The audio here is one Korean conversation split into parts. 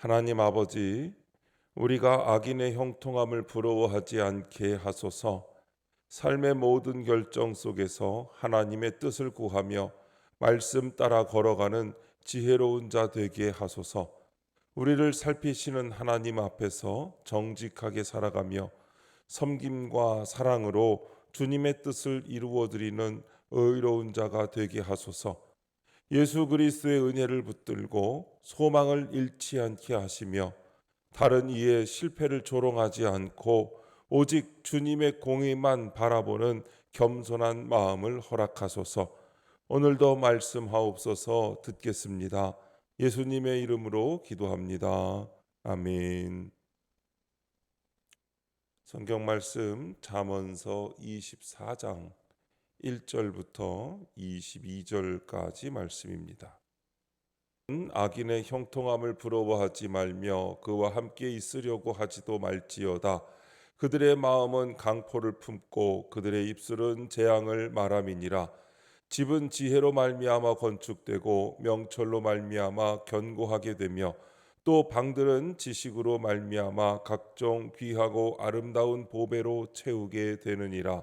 하나님 아버지, 우리가 악인의 형통함을 부러워하지 않게 하소서. 삶의 모든 결정 속에서 하나님의 뜻을 구하며 말씀 따라 걸어가는 지혜로운 자 되게 하소서. 우리를 살피시는 하나님 앞에서 정직하게 살아가며 섬김과 사랑으로 주님의 뜻을 이루어 드리는 의로운 자가 되게 하소서. 예수 그리스도의 은혜를 붙들고 소망을 잃지 않게 하시며 다른 이의 실패를 조롱하지 않고 오직 주님의 공의만 바라보는 겸손한 마음을 허락하소서. 오늘도 말씀하옵소서 듣겠습니다. 예수님의 이름으로 기도합니다. 아멘. 성경 말씀 잠언서 24장 1절부터 22절까지 말씀입니다. 악인의 형통함을 부러워하지 말며 그와 함께 있으려고 하지도 말지어다. 그들의 마음은 강포를 품고 그들의 입술은 재앙을 말함이니라. 집은 지혜로 말미암아 건축되고 명철로 말미암아 견고하게 되며 또 방들은 지식으로 말미암아 각종 귀하고 아름다운 보배로 채우게 되느니라.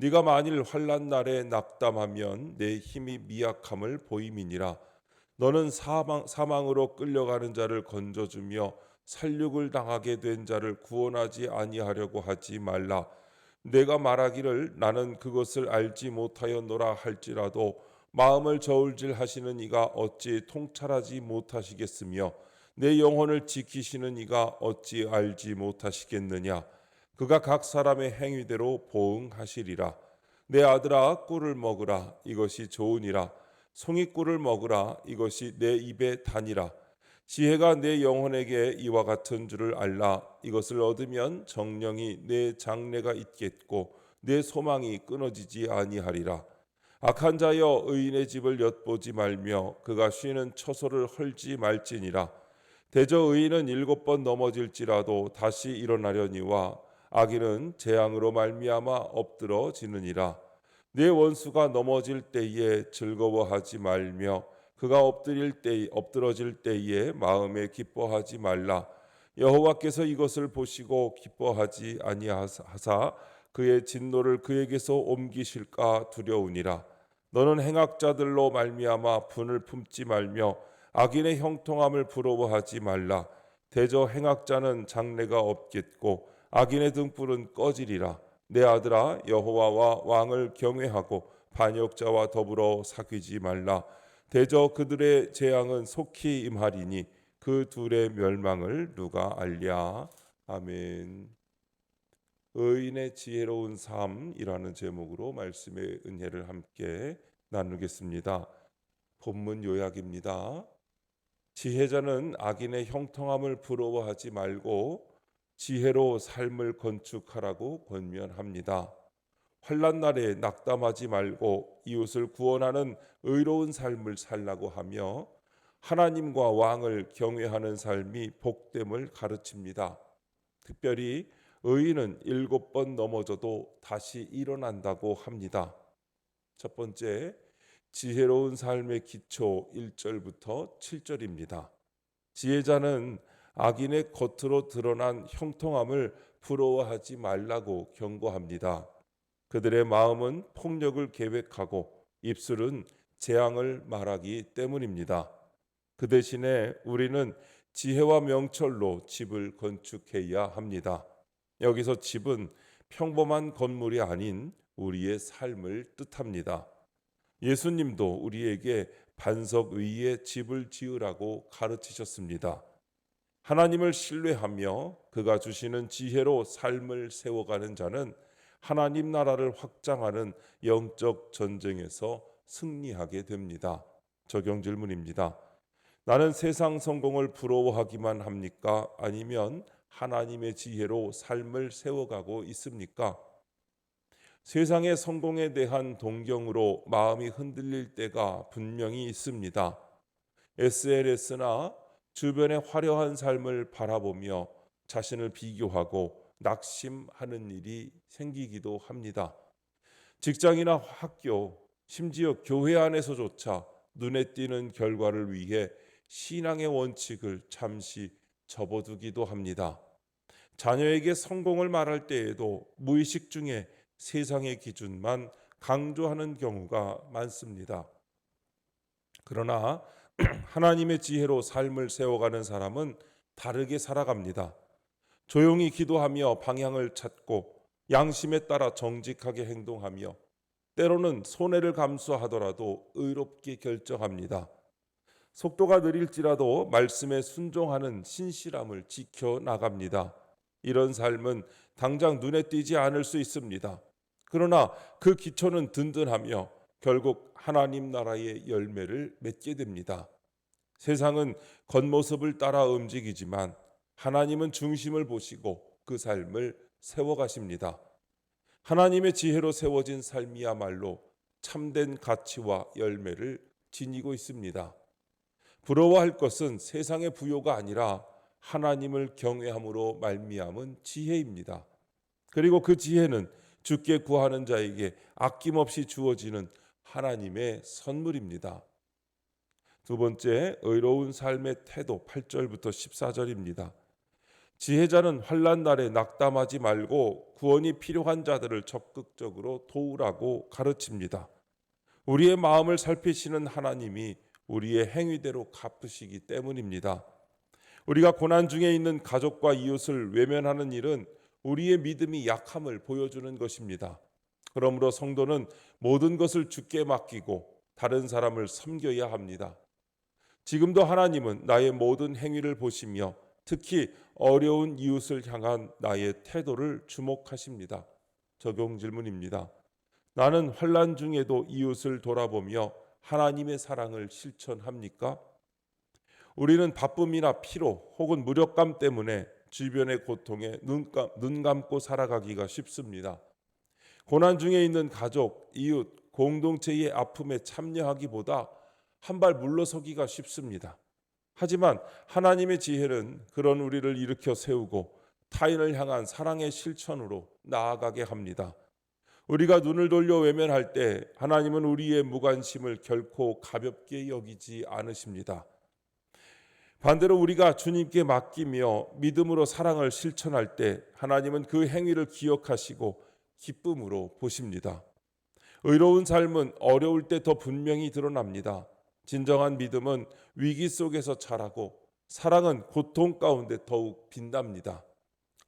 네가 만일 환난 날에 낙담하면 내 힘이 미약함을 보임이니라. 너는 사망, 사망으로 끌려가는 자를 건져주며 살육을 당하게 된 자를 구원하지 아니하려고 하지 말라. 내가 말하기를 나는 그것을 알지 못하였노라 할지라도 마음을 저울질 하시는 이가 어찌 통찰하지 못하시겠으며 내 영혼을 지키시는 이가 어찌 알지 못하시겠느냐 그가 각 사람의 행위대로 보응하시리라. 내 아들아 꿀을 먹으라 이것이 좋으니라. 송이 꿀을 먹으라 이것이 내 입에 다니라. 지혜가 내 영혼에게 이와 같은 줄을 알라. 이것을 얻으면 정령이 내 장래가 있겠고 내 소망이 끊어지지 아니하리라. 악한 자여 의인의 집을 엿보지 말며 그가 쉬는 처소를 헐지 말지니라. 대저 의인은 일곱 번 넘어질지라도 다시 일어나려니와 악인은 재앙으로 말미암아 엎드러지느니라. 내 원수가 넘어질 때에 즐거워하지 말며 그가 엎드릴 때 엎드러질 때에 마음에 기뻐하지 말라. 여호와께서 이것을 보시고 기뻐하지 아니하사 그의 진노를 그에게서 옮기실까 두려우니라. 너는 행악자들로 말미암아 분을 품지 말며 악인의 형통함을 부러워하지 말라. 대저 행악자는 장래가 없겠고 악인의 등불은 꺼지리라 내 아들아 여호와와 왕을 경외하고 반역자와 더불어 사귀지 말라 대저 그들의 재앙은 속히 임하리니 그 둘의 멸망을 누가 알랴 아멘 의인의 지혜로운 삶이라는 제목으로 말씀의 은혜를 함께 나누겠습니다. 본문 요약입니다. 지혜자는 악인의 형통함을 부러워하지 말고 지혜로 삶을 건축하라고 권면합니다. 환란 날에 낙담하지 말고 이웃을 구원하는 의로운 삶을 살라고 하며 하나님과 왕을 경외하는 삶이 복됨을 가르칩니다. 특별히 의인은 일곱 번 넘어져도 다시 일어난다고 합니다. 첫 번째, 지혜로운 삶의 기초 1절부터 7절입니다. 지혜자는 악인의 겉으로 드러난 형통함을 부러워하지 말라고 경고합니다. 그들의 마음은 폭력을 계획하고 입술은 재앙을 말하기 때문입니다. 그 대신에 우리는 지혜와 명철로 집을 건축해야 합니다. 여기서 집은 평범한 건물이 아닌 우리의 삶을 뜻합니다. 예수님도 우리에게 반석 위에 집을 지으라고 가르치셨습니다. 하나님을 신뢰하며 그가 주시는 지혜로 삶을 세워가는 자는 하나님 나라를 확장하는 영적 전쟁에서 승리하게 됩니다. 적용 질문입니다. 나는 세상 성공을 부러워하기만 합니까? 아니면 하나님의 지혜로 삶을 세워가고 있습니까? 세상의 성공에 대한 동경으로 마음이 흔들릴 때가 분명히 있습니다. SNS나 주변의 화려한 삶을 바라보며 자신을 비교하고 낙심하는 일이 생기기도 합니다. 직장이나 학교, 심지어 교회 안에서조차 눈에 띄는 결과를 위해 신앙의 원칙을 잠시 접어두기도 합니다. 자녀에게 성공을 말할 때에도 무의식 중에 세상의 기준만 강조하는 경우가 많습니다. 그러나 하나님의 지혜로 삶을 세워가는 사람은 다르게 살아갑니다. 조용히 기도하며 방향을 찾고 양심에 따라 정직하게 행동하며 때로는 손해를 감수하더라도 의롭게 결정합니다. 속도가 느릴지라도 말씀에 순종하는 신실함을 지켜 나갑니다. 이런 삶은 당장 눈에 띄지 않을 수 있습니다. 그러나 그 기초는 든든하며 결국 하나님 나라의 열매를 맺게 됩니다. 세상은 겉모습을 따라 움직이지만 하나님은 중심을 보시고 그 삶을 세워가십니다. 하나님의 지혜로 세워진 삶이야말로 참된 가치와 열매를 지니고 있습니다. 부러워할 것은 세상의 부요가 아니라 하나님을 경외함으로 말미암은 지혜입니다. 그리고 그 지혜는 주께 구하는 자에게 아낌없이 주어지는 하나님의 선물입니다. 두 번째, 의로운 삶의 태도 8절부터 14절입니다. 지혜자는 환란 날에 낙담하지 말고 구원이 필요한 자들을 적극적으로 도우라고 가르칩니다. 우리의 마음을 살피시는 하나님이 우리의 행위대로 갚으시기 때문입니다. 우리가 고난 중에 있는 가족과 이웃을 외면하는 일은 우리의 믿음이 약함을 보여주는 것입니다. 그러므로 성도는 모든 것을 주께 맡기고 다른 사람을 섬겨야 합니다. 지금도 하나님은 나의 모든 행위를 보시며 특히 어려운 이웃을 향한 나의 태도를 주목하십니다. 적용 질문입니다. 나는 환란 중에도 이웃을 돌아보며 하나님의 사랑을 실천합니까? 우리는 바쁨이나 피로 혹은 무력감 때문에 주변의 고통에 눈, 감, 눈 감고 살아가기가 쉽습니다. 고난 중에 있는 가족, 이웃, 공동체의 아픔에 참여하기보다 한 발 물러서기가 쉽습니다. 하지만 하나님의 지혜는 그런 우리를 일으켜 세우고 타인을 향한 사랑의 실천으로 나아가게 합니다. 우리가 눈을 돌려 외면할 때 하나님은 우리의 무관심을 결코 가볍게 여기지 않으십니다. 반대로 우리가 주님께 맡기며 믿음으로 사랑을 실천할 때 하나님은 그 행위를 기억하시고 기쁨으로 보십니다. 의로운 삶은 어려울 때 더 분명히 드러납니다. 진정한 믿음은 위기 속에서 자라고 사랑은 고통 가운데 더욱 빛납니다.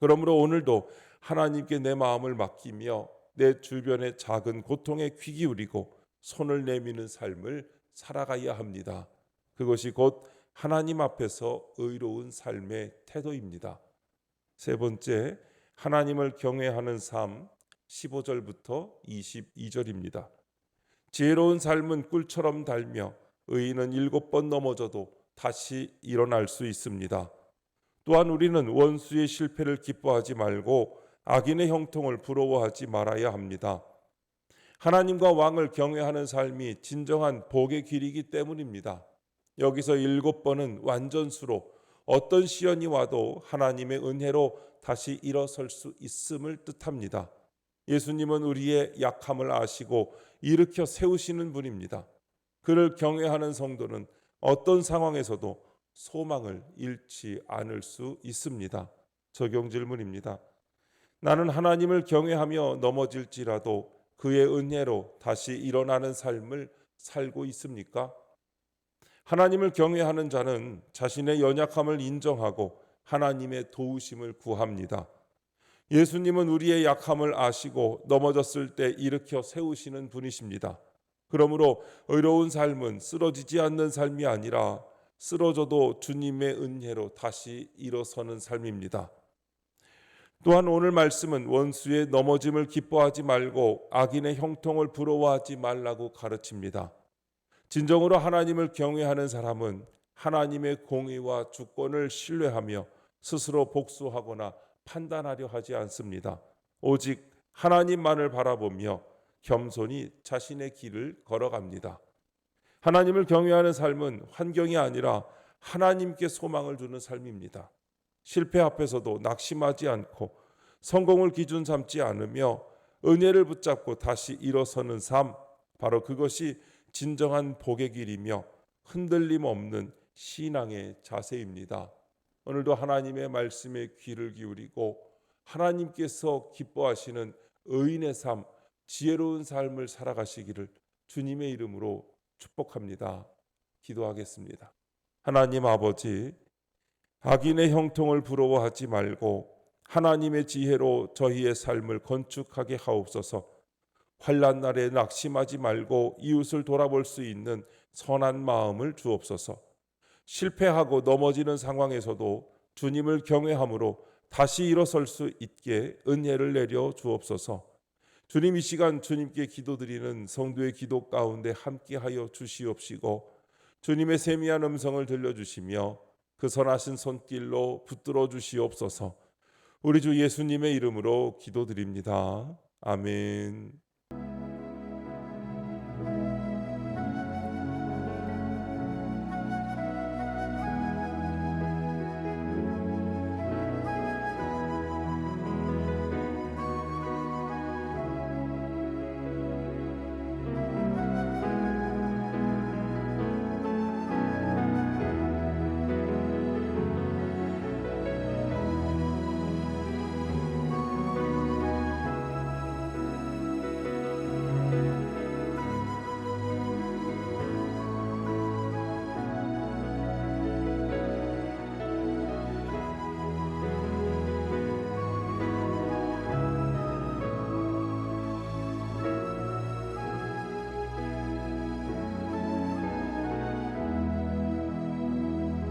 그러므로 오늘도 하나님께 내 마음을 맡기며 내 주변의 작은 고통에 귀 기울이고 손을 내미는 삶을 살아가야 합니다. 그것이 곧 하나님 앞에서 의로운 삶의 태도입니다. 세 번째, 하나님을 경외하는 삶 15절부터 22절입니다. 지혜로운 삶은 꿀처럼 달며 의인은 일곱 번 넘어져도 다시 일어날 수 있습니다. 또한 우리는 원수의 실패를 기뻐하지 말고 악인의 형통을 부러워하지 말아야 합니다. 하나님과 왕을 경외하는 삶이 진정한 복의 길이기 때문입니다. 여기서 일곱 번은 완전수로 어떤 시련이 와도 하나님의 은혜로 다시 일어설 수 있음을 뜻합니다. 예수님은 우리의 약함을 아시고 일으켜 세우시는 분입니다. 그를 경외하는 성도는 어떤 상황에서도 소망을 잃지 않을 수 있습니다. 적용 질문입니다. 나는 하나님을 경외하며 넘어질지라도 그의 은혜로 다시 일어나는 삶을 살고 있습니까? 하나님을 경외하는 자는 자신의 연약함을 인정하고 하나님의 도우심을 구합니다. 예수님은 우리의 약함을 아시고 넘어졌을 때 일으켜 세우시는 분이십니다. 그러므로 의로운 삶은 쓰러지지 않는 삶이 아니라 쓰러져도 주님의 은혜로 다시 일어서는 삶입니다. 또한 오늘 말씀은 원수의 넘어짐을 기뻐하지 말고 악인의 형통을 부러워하지 말라고 가르칩니다. 진정으로 하나님을 경외하는 사람은 하나님의 공의와 주권을 신뢰하며 스스로 복수하거나 판단하려 하지 않습니다. 오직 하나님만을 바라보며 겸손히 자신의 길을 걸어갑니다. 하나님을 경외하는 삶은 환경이 아니라 하나님께 소망을 주는 삶입니다. 실패 앞에서도 낙심하지 않고 성공을 기준 삼지 않으며 은혜를 붙잡고 다시 일어서는 삶, 바로 그것이 진정한 복의 길이며 흔들림 없는 신앙의 자세입니다. 오늘도 하나님의 말씀에 귀를 기울이고 하나님께서 기뻐하시는 의인의 삶, 지혜로운 삶을 살아가시기를 주님의 이름으로 축복합니다. 기도하겠습니다. 하나님 아버지, 악인의 형통을 부러워하지 말고 하나님의 지혜로 저희의 삶을 건축하게 하옵소서. 환란 날에 낙심하지 말고 이웃을 돌아볼 수 있는 선한 마음을 주옵소서. 실패하고 넘어지는 상황에서도 주님을 경외함으로 다시 일어설 수 있게 은혜를 내려 주옵소서. 주님 이 시간 주님께 기도드리는 성도의 기도 가운데 함께하여 주시옵시고 주님의 세미한 음성을 들려주시며 그 선하신 손길로 붙들어 주시옵소서. 우리 주 예수님의 이름으로 기도드립니다. 아멘.